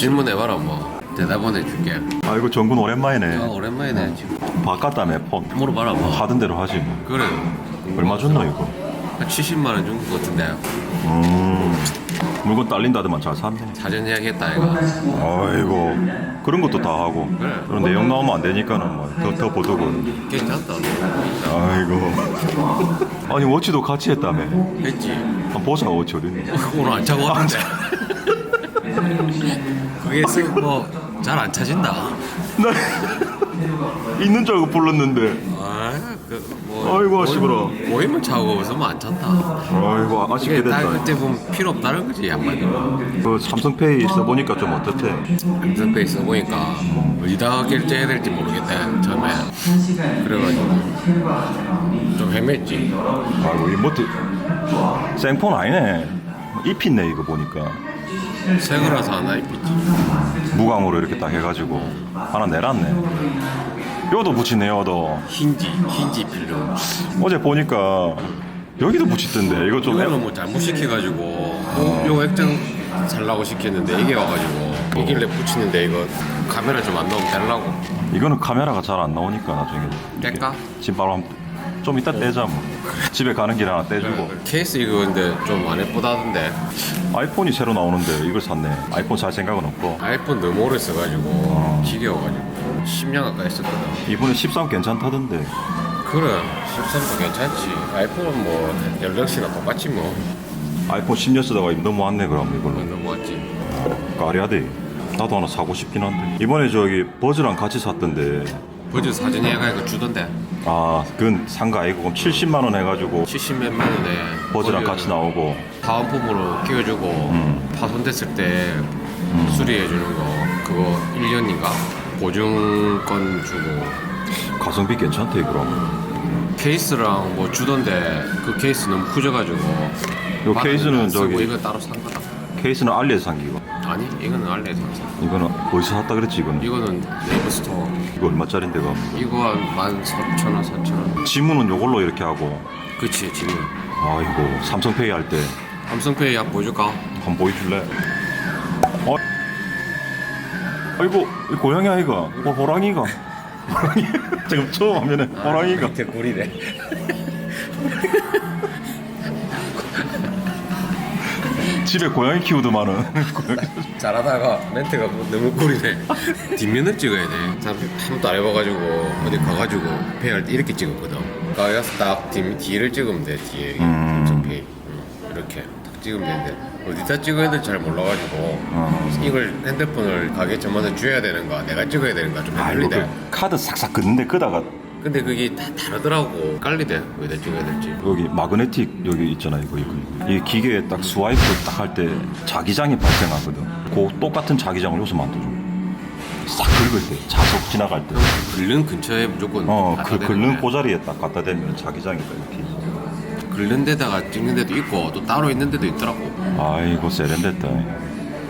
질문해봐라 뭐 대답은 해줄게 아이고 정군 아 오랜만이네. 오랜만이네 지금 바꿨다며 폰. 물어봐라 뭐 하던 대로 하지 뭐. 그래 얼마 줬노 이거? 한 70만 원 준 것 같은데 음. 물건 딸린다더만 잘 샀네. 사전 예약했다 이거 아이고 그런 것도 다 하고 그래. 그런 내용 나오면 안 되니까는 뭐더 더 보도고. 괜찮다 아이고. 아니 워치도 같이 했다며. 했지 한번 보자 워치 어디? 오늘 안 차고 왔는데 그게 뭐 잘안 차진다 나 있는 줄 알고 불렀는데. 아 그 뭐 아이고, 아쉬워라. 모이면 차고 없으면 안 찬다 아이고 아쉽게 이게 딱 됐다. 그때 보면 필요 없다는 거지 양반이 그 삼성페이 써보니까 좀 어떻대? 삼성페이 써보니까 어디다 결제해야 될지 모르겠다 처음에 그래가지고 좀 헤맸지 아이고 이 뭐지? 생폰 아니네. 입히네 이거 보니까. 새 거라서 하나 입히지 무광으로 이렇게 딱 해가지고 하나 내놨네. 요도 붙이네 요도. 흰지 흰지 필요 어제 보니까 여기도 붙이던데 이거 좀 이거는 뭐 잘못 시켜가지고 요, 요 액정 살라고 시켰는데 이게 와가지고 이길래 붙이는데 이거 카메라 좀 안 나오면 달라고 이거는 카메라가 잘 안 나오니까 나중에 뗄까? 지금 바로 한번 좀 이따 떼자 뭐. 집에 가는 길에 하나 떼주고 케이스 이거 근데 좀 안 예쁘다던데 아이폰이 새로 나오는데 이걸 샀네. 아이폰 살 생각은 없고 아이폰 너무 오래 써가지고 지겨워가지고 10년 가까이 썼거든 이번에 13 괜찮다던데. 그래 13도 괜찮지 아이폰은 뭐 연령시나 똑같지 뭐 아이폰 10년 쓰다가 너무 왔네 그럼 이걸로. 넘어왔지 까리하대. 나도 하나 사고 싶긴 한데. 이번에 저기 버즈랑 같이 샀던데. 버즈 사전 예약하니까 주던데. 아, 그건 산거 아니고 그럼 70만 원 해가지고 70 몇만 원에 버즈랑 버즈 같이 나오고. 다운펌으로 끼워주고 음. 파손됐을 때 수리해주는 거 그거 1년인가? 보증권 주고. 가성비 괜찮대 그럼. 케이스랑 뭐 주던데 그 케이스 너무 커져가지고 요 받았는데 케이스는 안 쓰고 저기- 이거 따로 산 거다 케이스는 알리에서 산 기고. 아니 이거는 알레에서 산 이거는 어디서 샀다 그랬지 이거는. 이거는 네이버 스토어 이거 얼마짜린데 그럼. 이거 한 14,000원 4,000원 지문은 요걸로 이렇게 하고. 그치 지금 아이고 삼성페이 할 때 삼성페이 약 보여줄까? 한번 보여줄래? 어? 아이고 이 고양이 아이가 어, 호랑이가 호랑이 지금 처음 화면에 호랑이가 밑에 꿀이래 집에 고양이 키우더만은. 잘하다가 멘트가 뭐 너무 꿀이네. 뒷면을 찍어야 돼. 사람 한 번도 안 해봐가지고 어디 가가지고 페이할 때 이렇게 찍었거든. 거기 가서 딱 뒤, 뒤를 찍으면 돼 뒤에. 음. 응, 이렇게 딱 찍으면 되는데. 어디다 찍어야 될지 잘 몰라가지고 어. 이걸 핸드폰을 가게 전마다 줘야 되는가 내가 찍어야 되는가 좀 아이고 헷갈리대 그 카드 싹싹 긋는데 끄다가 근데 그게 다 다르더라고. 깔리대 어디다 찍어야 될지. 여기 마그네틱 여기 있잖아 이거 이거 이 기계에 딱 스와이프 딱 할 때 자기장이 발생하거든. 그 똑같은 자기장을 여기서 만들어줘 싹 긁을 때 자석 지나갈 때. 긁는 근처에 무조건 어, 갖다 그 대는 긁는 거야. 꼬자리에 딱 갖다 대면 자기장이 딱 이렇게. 긁는 데다가 찍는 데도 있고 또 따로 있는 데도 있더라고. 아이고 세련됐다.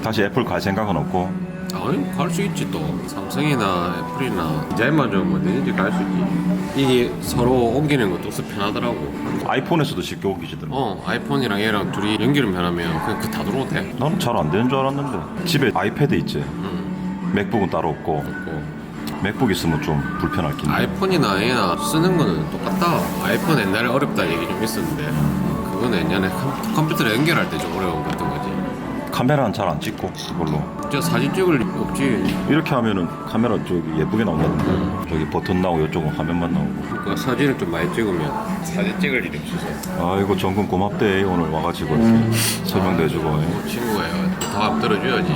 다시 애플 갈 생각은 없고 아니 갈 수 있지 또. 삼성이나 애플이나 디자인만 좀 어디든지 갈 수 있지. 이게 서로 옮기는 것도 서 편하더라고. 아이폰에서도 쉽게 옮기지더라고. 어 아이폰이랑 얘랑 둘이 연결만 하면 그냥 그다 들어오도 돼. 나는 잘 안 되는 줄 알았는데. 집에 아이패드 있지? 맥북은 따로 없고. 그리고. 맥북 있으면 좀 불편할 긴 아이폰이나 얘나 쓰는 거는 똑같다. 아이폰 옛날에 어렵다 얘기 좀 있었는데. 그거는 옛날에 컴, 컴퓨터를 연결할 때 좀 어려운 거 같은 거지 카메라는 잘 안 찍고 그걸로. 저 사진 찍을 일 없지. 이렇게 하면은 카메라 저기 예쁘게 나온다는데. 저기 버튼 나오고 이쪽은 화면만 나오고. 그 사진을 좀 많이 찍으면 사진 찍을 일이 없어서. 아이고 정근 고맙대 오늘 와가지고 이렇게 설명도 해주고. 뭐 친구예요 다음 들어줘야지.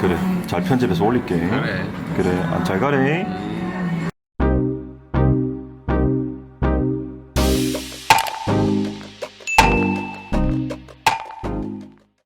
그래. 잘 편집해서 올릴게. 그래. 그래. 아, 잘 가래. 음.